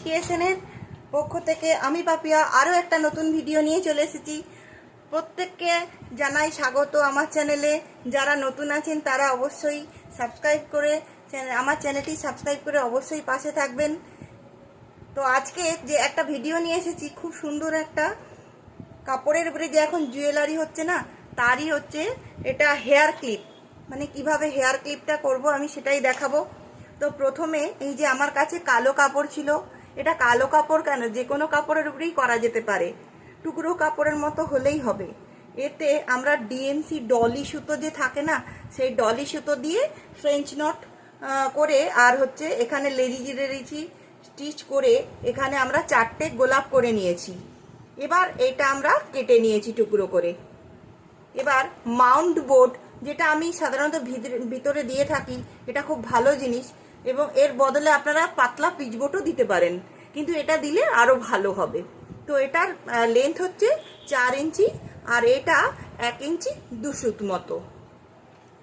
ক্রিয়েশনের পক্ষ থেকে আমি পাপিয়া আরও একটা নতুন ভিডিও নিয়ে চলে এসেছি। প্রত্যেককে জানাই স্বাগত আমার চ্যানেলে। যারা নতুন আছেন, তারা অবশ্যই সাবস্ক্রাইব করে আমার চ্যানেলটি সাবস্ক্রাইব করে অবশ্যই পাশে থাকবেন। তো আজকে যে একটা ভিডিও নিয়ে এসেছি, খুব সুন্দর একটা। কাপড়ের উপরে যে এখন জুয়েলারি হচ্ছে না, তারই হচ্ছে এটা হেয়ার ক্লিপ। মানে কীভাবে হেয়ার ক্লিপটা করব আমি সেটাই দেখাবো। তো প্রথমে এই যে আমার কাছে কালো কাপড় ছিল এটা কালো কাপড় কেন? যে কোনো কাপড়ের উপরেই করা যেতে পারে। টুকরো কাপড়ের মতো হলেই হবে। এতে আমরা ডিএমসি ডলি সুতো যে থাকে না, সেই ডলি সুতো দিয়ে ফ্রেঞ্চ নট করে আর হচ্ছে এখানে লেরিজি লেরিজি স্টিচ করে এখানে আমরা চারটে গোলাপ করে নিয়েছি। এবার এটা আমরা কেটে নিয়েছি টুকরো করে। এবার মাউন্ট বোর্ড যেটা আমি সাধারণত ভিতরে দিয়ে থাকি, এটা খুব ভালো জিনিস। এবং এর বদলে আপনারা পাতলা পিচবোটও দিতে পারেন। কিন্তু এটা দিলে আরও ভালো হবে। তো এটার লেন্থ হচ্ছে চার ইঞ্চি আর এটা এক ইঞ্চি দুশুত মতো।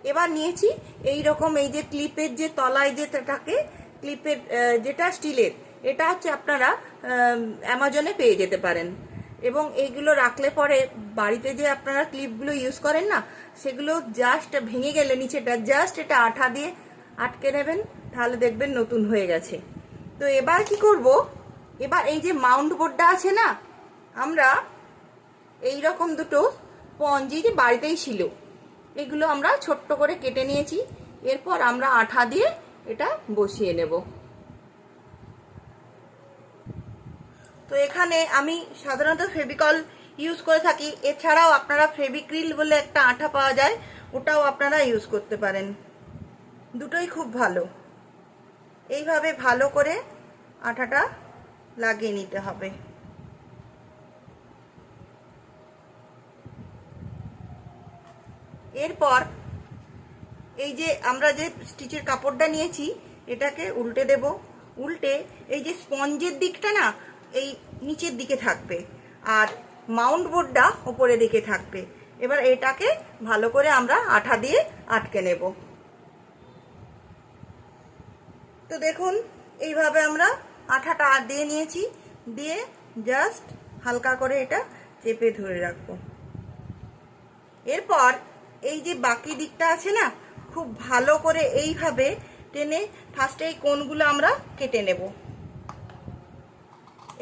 এবার নিয়েছি এই রকম এই যে ক্লিপের যে তলায় যে থাকে ক্লিপের যেটা স্টিলের, এটা হচ্ছে আপনারা অ্যামাজনে পেয়ে যেতে পারেন। এবং এইগুলো রাখলে পরে বাড়িতে যে আপনারা ক্লিপগুলো ইউজ করেন না, সেগুলো জাস্ট ভেঙে গেলে নিচেটা জাস্ট এটা আঠা দিয়ে আটকে নেবেন, তাহলে দেখবেন নতুন হয়ে গেছে। তো এবার কি করব? এবার এই যে মাউন্ট বোর্ডটা আছে না, আমরা এই রকম দুটো পঞ্জি যে বাড়িতেই ছিল। এগুলো আমরা ছোট্ট করে কেটে নিয়েছি, এরপর আমরা আঠা দিয়ে এটা বসিয়ে নেব। তো এখানে আমি সাধারণত ফেভিকল ইউজ করে থাকি, এছাড়াও আপনারা ফেভিক্রিল বলে একটা আঠা পাওয়া যায়, ওটাও আপনারা ইউজ করতে পারেন। দুটোই খুব ভালো। এইভাবে ভালো করে আঠাটা লাগিয়ে নিতে হবে। এরপর এই যে আমরা যে স্টিচের কাপড়টা নিয়েছি, এটাকে উল্টে দেব। উল্টে এই যে স্পঞ্জের দিকটা না, এই নিচের দিকে থাকবে আর মাউন্ট বোর্ডটা ওপরের দিকে থাকবে। এবার এটাকে ভালো করে আমরা আঠা দিয়ে আটকে নেব। তো দেখুন, এইভাবে আমরা আঠাটা দিয়ে নিয়েছি। দিয়ে জাস্ট হালকা করে এটা চেপে ধরে রাখব। এরপর এই যে বাকি দিকটা আছে না, খুব ভালো করে এইভাবে টেনে ফার্স্টে এই কোনগুলো আমরা কেটে নেব।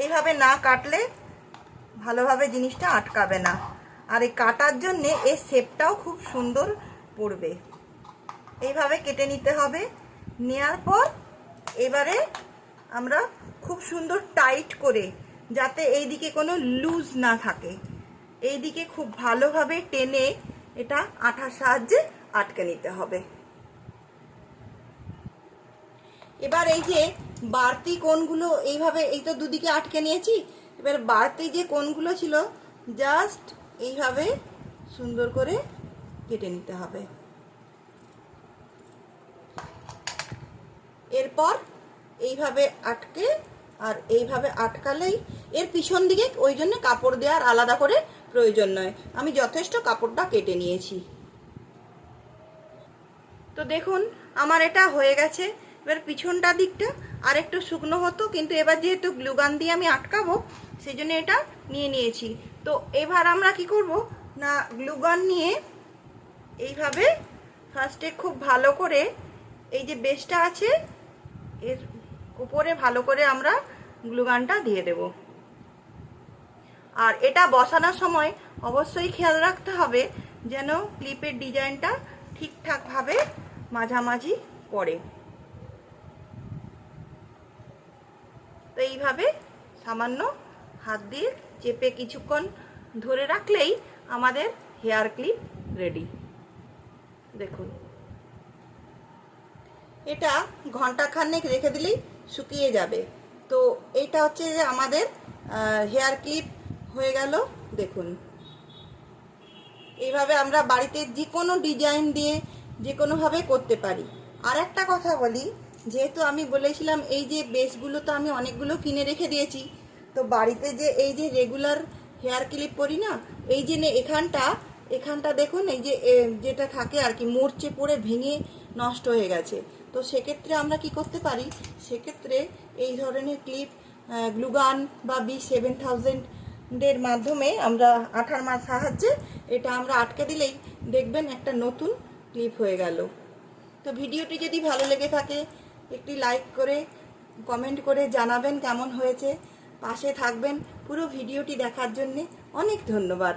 এইভাবে না কাটলে ভালোভাবে জিনিসটা আটকাবে না। আর এই কাটার জন্যে এর শেপটাও খুব সুন্দর পড়বে। এইভাবে কেটে নিতে হবে। নেওয়ার পর এবারে আমরা খুব সুন্দর টাইট করে যাতে এই দিকে কোনো লুজ না থাকে। এই দিকে খুব ভালোভাবে টেনে এটা আঠার সাহায্যে আটকে নিতে হবে। এবার এই যে বাড়তি কোণগুলো এইভাবে এই তো দুদিকে আটকে নিয়েছি। এবার বাড়তি যে কোণগুলো ছিল জাস্ট এইভাবে সুন্দর করে কেটে নিতে হবে। এরপর এইভাবে আটকে আর এইভাবে আটকালেই এর পিছন দিকে ওই জন্য কাপড় দেওয়ার আলাদা করে প্রয়োজন নয়। আমি যথেষ্ট কাপড়টা কেটে নিয়েছি। তো দেখুন, আমার এটা হয়ে গেছে। এবার পিছনটা দিকটা আর একটু শুকনো হতো, কিন্তু এবার যেহেতু গ্লুগান দিয়ে আমি আটকাবো সেই জন্য এটা নিয়ে নিয়েছি। তো এবার আমরা কি করব? না গ্লুগান নিয়ে এইভাবে ফার্স্টে খুব ভালো করে এই যে বেসটা আছে এর উপরে ভালো করে আমরা গ্লুগানটা দিয়ে দেব। আর এটা বসানোর সময় অবশ্যই খেয়াল রাখতে হবে যেন ক্লিপের ডিজাইনটা ঠিকঠাকভাবে মাঝামাঝি পড়ে। তো এইভাবে সামান্য হাত দিয়ে চেপে কিছুক্ষণ ধরে রাখলেই আমাদের হেয়ার ক্লিপ রেডি। দেখুন। এটা ঘণ্টা খানেক রেখে দিলেই শুকিয়ে যাবে। তো এইটা হচ্ছে যে আমাদের হেয়ার ক্লিপ হয়ে গেল, দেখুন। এইভাবে আমরা বাড়িতে যে কোনো ডিজাইন দিয়ে যে কোনোভাবে করতে পারি। আর একটা কথা বলি, যেহেতু আমি বলেছিলাম এই যে বেসগুলো তো আমি অনেকগুলো কিনে রেখে দিয়েছি, তো বাড়িতে যে এই যে রেগুলার হেয়ার ক্লিপ করি না, এই যে এখানটা এখানটা দেখুন, এই যে যেটা থাকে আর কি, মরচে পড়ে ভেঙে নষ্ট হয়ে গেছে। তো সেক্ষেত্রে আমরা কি করতে পারি? সেক্ষেত্রে এই ধরনের ক্লিপ গ্লুগান বা বি সেভেন থাউজেন্ডের মাধ্যমে আমরা আঠার মাস সাহায্যে এটা আমরা আটকে দিলেই দেখবেন একটা নতুন ক্লিপ হয়ে গেল। তো ভিডিওটি যদি ভালো লেগে থাকে, একটি লাইক করে কমেন্ট করে জানাবেন কেমন হয়েছে। পাশে থাকবেন পুরো ভিডিওটি দেখার জন্যে অনেক ধন্যবাদ।